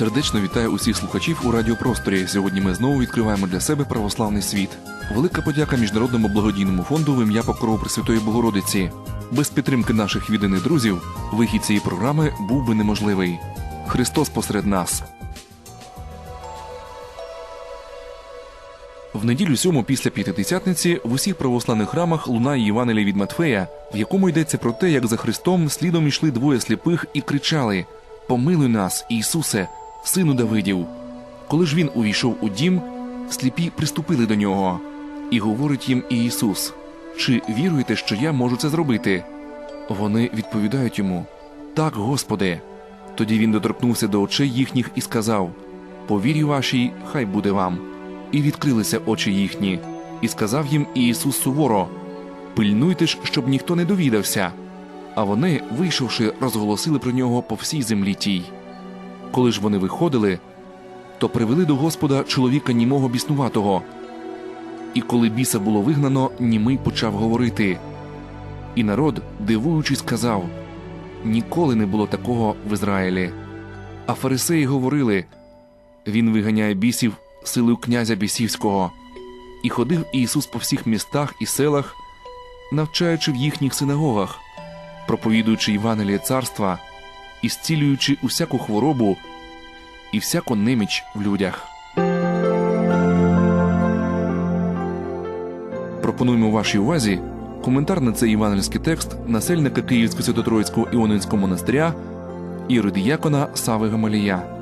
Сердечно вітаю усіх слухачів у радіопросторі. Сьогодні ми знову відкриваємо для себе православний світ. Велика подяка міжнародному благодійному фонду в ім'я Покрову Пресвятої Богородиці. Без підтримки наших відданих друзів вихід цієї програми був би неможливий. Христос посеред нас. В неділю сьому після п'ятидесятниці в усіх православних храмах лунає Євангеліє від Матфея, в якому йдеться про те, як за Христом слідом йшли двоє сліпих і кричали: Помилуй нас, Ісусе, сину Давидів. Коли ж він увійшов у дім, сліпі приступили до нього, і говорить їм Ісус: Чи віруєте, що я можу це зробити? Вони відповідають йому: Так, Господи. Тоді він доторкнувся до очей їхніх і сказав: По вірі вашій, хай буде вам. І відкрилися очі їхні, і сказав їм Ісус суворо: Пильнуйте ж, щоб ніхто не довідався. А вони, вийшовши, розголосили про нього по всій землі тій. Коли ж вони виходили, то привели до Господа чоловіка німого біснуватого. І коли біса було вигнано, німий почав говорити. І народ, дивуючись, сказав: Ніколи не було такого в Ізраїлі. А фарисеї говорили: Він виганяє бісів силою князя бісівського. І ходив Ісус по всіх містах і селах, навчаючи в їхніх синагогах, проповідуючи Євангеліє царства і зцілюючи усяку хворобу і всяку неміч в людях. Пропонуємо вашій увазі коментар на цей євангельський текст насельника Київського святотроїцького Іонинського монастиря іродіякона Сави Гамалія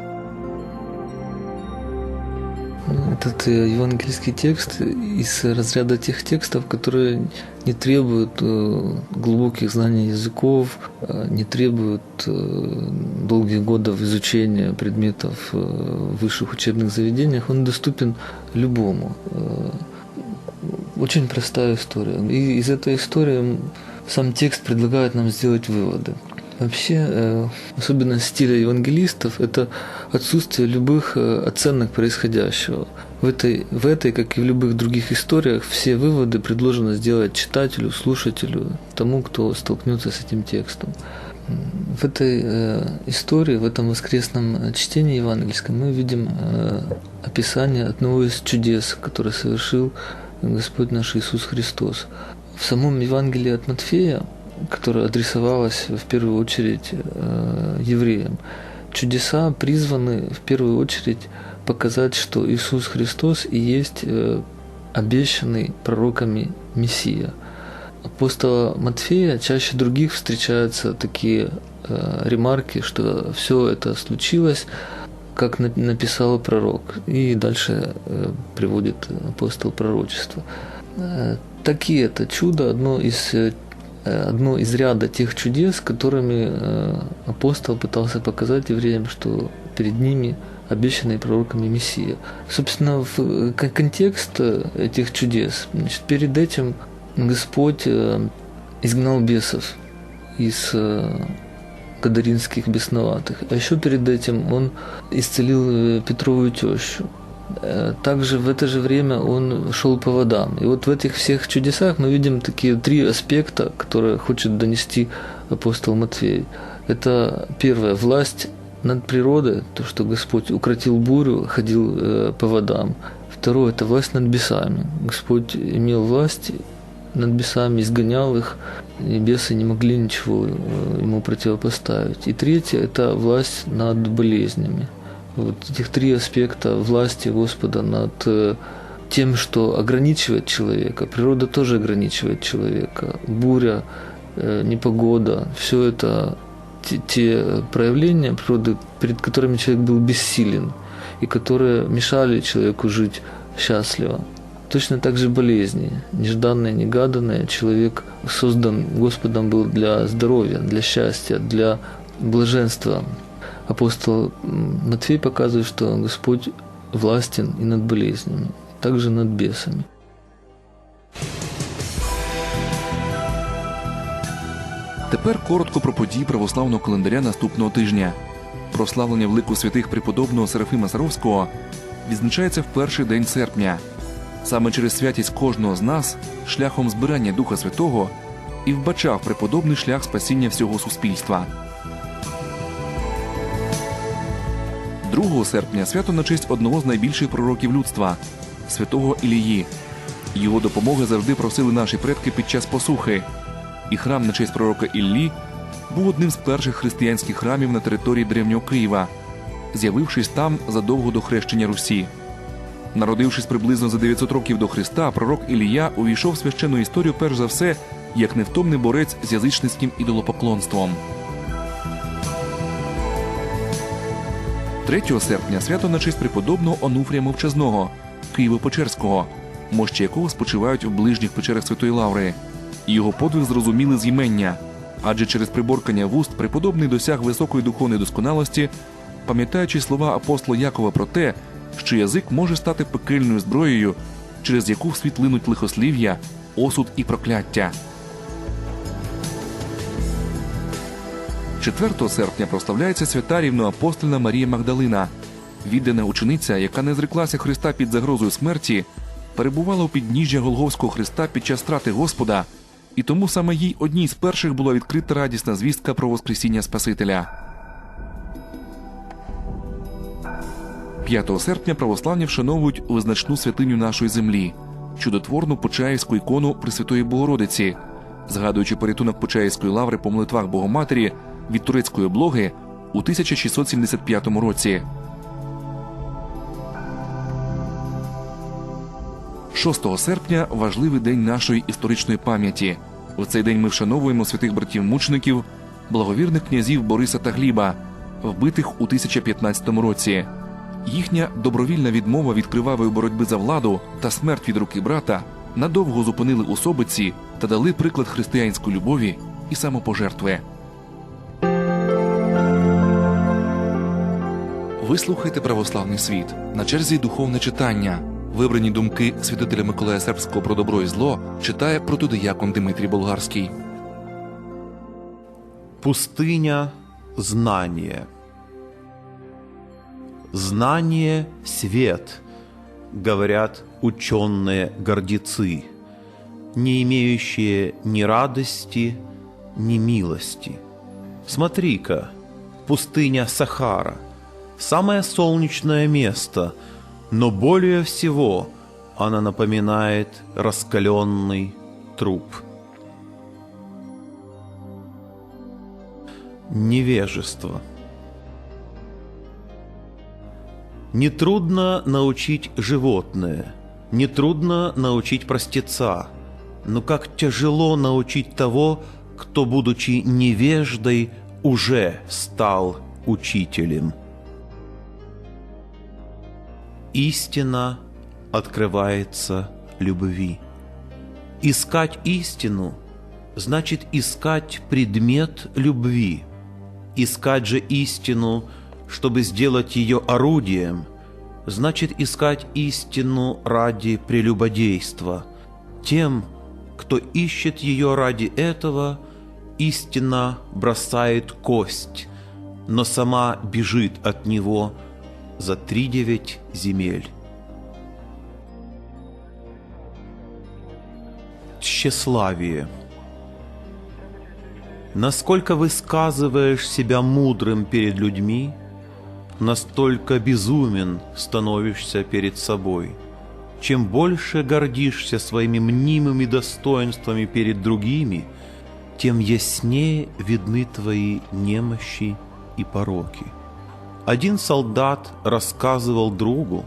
Этот э, евангельский текст из разряда тех текстов, которые не требуют э, глубоких знаний языков, э, не требуют долгих годов изучения предметов в высших учебных заведениях. Он доступен любому. Очень простая история. И из этой истории сам текст предлагает нам сделать выводы. Вообще, особенность стиля евангелистов – это отсутствие любых оценок происходящего. В этой, в этой, как и в любых других историях, все выводы предложено сделать читателю, слушателю, тому, кто столкнется с этим текстом. В этой э, истории, в этом воскресном чтении евангельском мы видим э, описание одного из чудес, которое совершил Господь наш Иисус Христос. В самом Евангелии от Матфея которая адресовалась в первую очередь э, евреям. Чудеса призваны в первую очередь показать, что Иисус Христос и есть э, обещанный пророками Мессия. Апостола Матфея чаще других встречаются такие э, ремарки, что все это случилось, как написал пророк. И дальше приводит апостол пророчество. Такие это чудо, одно из одно из ряда тех чудес, которыми апостол пытался показать евреям, что перед ними обещанный пророками Мессия. Собственно, в контекст этих чудес, значит, перед этим Господь изгнал бесов из гадаринских бесноватых. А еще перед этим он исцелил Петровую тещу. Также в это же время он шел по водам. И вот в этих всех чудесах мы видим такие три аспекта, которые хочет донести апостол Матфей. Это первое – власть над природой, то, что Господь укротил бурю, ходил по водам. Второе – это власть над бесами. Господь имел власть над бесами, изгонял их, и бесы не могли ничего ему противопоставить. И третье – это власть над болезнями – вот этих три аспекта власти Господа над тем, что ограничивает человека. Природа тоже ограничивает человека. Буря, непогода, все это те, те проявления природы, перед которыми человек был бессилен и которые мешали человеку жить счастливо. Точно так же болезни, нежданные, негаданные. Человек создан Господом был для здоровья, для счастья, для блаженства, апостол Матфей показывает, что Господь властен и над болезнями, также над бесами. Тепер коротко про події православного календаря наступного тижня. Прославлення в лику святих преподобного Серафима Саровського відзначається в перший день серпня. Саме через святість кожного з нас, шляхом збирання Духа Святого, і вбачав преподобний шлях спасіння всього суспільства. 2 серпня свято на честь одного з найбільших пророків людства святого Ілії. Його допомоги завжди просили наші предки під час посухи. І храм на честь пророка Іллі був одним з перших християнських храмів на території древнього Києва, з'явившись там задовго до хрещення Русі. Народившись приблизно за 900 років до Христа, пророк Ілія увійшов в священну історію перш за все як невтомний борець з язичницьким ідолопоклонством. 3 серпня свято на честь преподобного Онуфрія Мовчазного, Києво-Печерського, мощі якого спочивають в ближніх печерах Святої Лаври. Його подвиг зрозуміли з імення, адже через приборкання вуст преподобний досяг високої духовної досконалості, пам'ятаючи слова апостола Якова про те, що язик може стати пекельною зброєю, через яку в світ линуть лихослів'я, осуд і прокляття. 4 серпня прославляється свята рівноапостольна Марія Магдалина, віддана учениця, яка не зреклася Христа під загрозою смерті, перебувала у підніжжя Голговського Христа під час страти Господа, і тому саме їй одній з перших була відкрита радісна звістка про Воскресіння Спасителя. 5 серпня православні вшановують визначну святиню нашої землі, чудотворну Почаївську ікону Пресвятої Богородиці, згадуючи порятунок Почаївської лаври по молитвах Богоматері від турецької облоги у 1675 році. 6 серпня важливий день нашої історичної пам'яті. У цей день ми вшановуємо святих братів-мучеників, благовірних князів Бориса та Гліба, вбитих у 1015 році. Їхня добровільна відмова від кривавої боротьби за владу та смерть від руки брата надовго зупинили особиці та дали приклад християнської любові і самопожертви. Ви слухаєте православний світ. На черзі духовне читання. Вибрані думки святителя Миколая Сербського про добро і зло читає протодиякон Дмитрій Болгарський. Пустыня знания. Знание – свет, говорят ученые-гордецы, не имеющие ни радости, ни милости. Смотри-ка, пустыня Сахара – самое солнечное место, но более всего она напоминает раскаленный труп – Невежество. Нетрудно научить животное, нетрудно научить простеца, но как тяжело научить того, кто, будучи невеждой, уже стал учителем. Истина открывается любви. Искать истину значит искать предмет любви. Искать же истину, чтобы сделать ее орудием, значит искать истину ради прелюбодейства. Тем, кто ищет ее ради этого, истина бросает кость, но сама бежит от него за тридевять земель. Тщеславие – Насколько высказываешь себя мудрым перед людьми, настолько безумен становишься перед собой. Чем больше гордишься своими мнимыми достоинствами перед другими, тем яснее видны твои немощи и пороки. Один солдат рассказывал другу,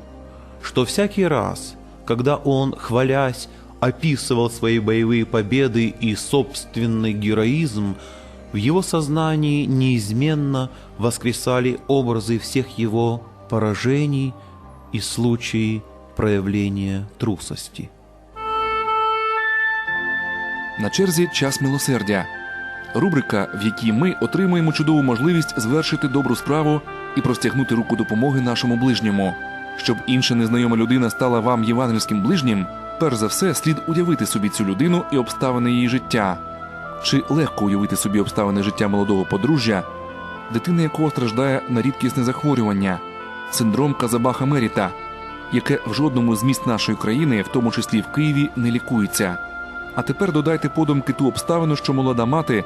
что всякий раз, когда он, хвалясь, описывал свои боевые победы и собственный героизм, в его сознании неизменно воскресали образы всех его поражений и случаи проявления трусости. На черзі час милосердя. Рубрика, в якій ми отримуємо чудову можливість звершити добру справу і простягнути руку допомоги нашому ближньому. Щоб інша незнайома людина стала вам євангельським ближнім, перш за все слід уявити собі цю людину і обставини її життя. Чи легко уявити собі обставини життя молодого подружжя, дитина якого страждає на рідкісне захворювання, синдром Казабаха Меріта, яке в жодному з міст нашої країни, в тому числі в Києві, не лікується. А тепер додайте подумки ту обставину, що молода мати,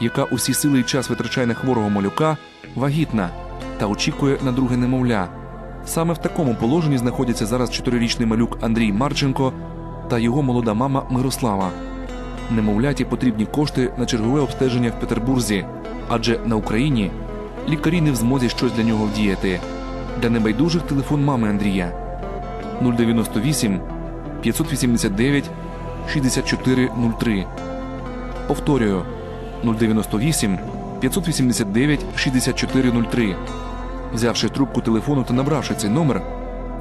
яка усі сили і час витрачає на хворого малюка, вагітна, та очікує на друге немовля. Саме в такому положенні знаходяться зараз чотирирічний малюк Андрій Марченко та його молода мама Мирослава. Немовляті потрібні кошти на чергове обстеження в Петербурзі, адже на Україні лікарі не в змозі щось для нього вдіяти. Для небайдужих телефон мами Андрія 098 589 6403. Повторюю 098 589 6403. Взявши трубку телефону та набравши цей номер,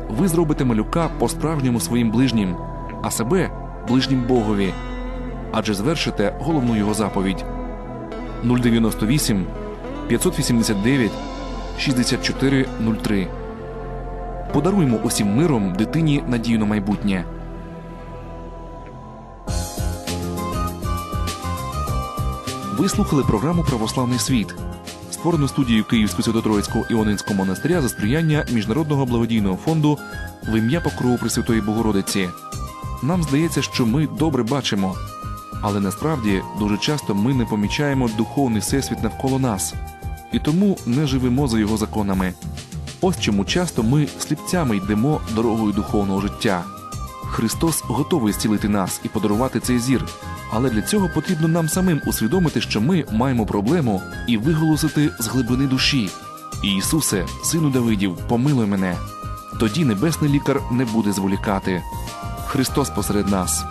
ви зробите малюка по-справжньому своїм ближнім, а себе ближнім Богові. Адже звершите головну його заповідь 098 589 6403. Подаруймо усім миром дитині надію на майбутнє. Ви слухали програму Православний світ, створену студією Київського Свято-Троїцького Іонинського монастиря за сприяння Міжнародного благодійного фонду в ім'я Покрову Пресвятої Богородиці. Нам здається, що ми добре бачимо, але насправді дуже часто ми не помічаємо духовний всесвіт навколо нас і тому не живемо за його законами. Ось чому часто ми сліпцями йдемо дорогою духовного життя. Христос готовий зцілити нас і подарувати цей зір, але для цього потрібно нам самим усвідомити, що ми маємо проблему і виголосити з глибини душі. Ісусе, сину Давидів, помилуй мене. Тоді небесний лікар не буде зволікати. Христос посеред нас.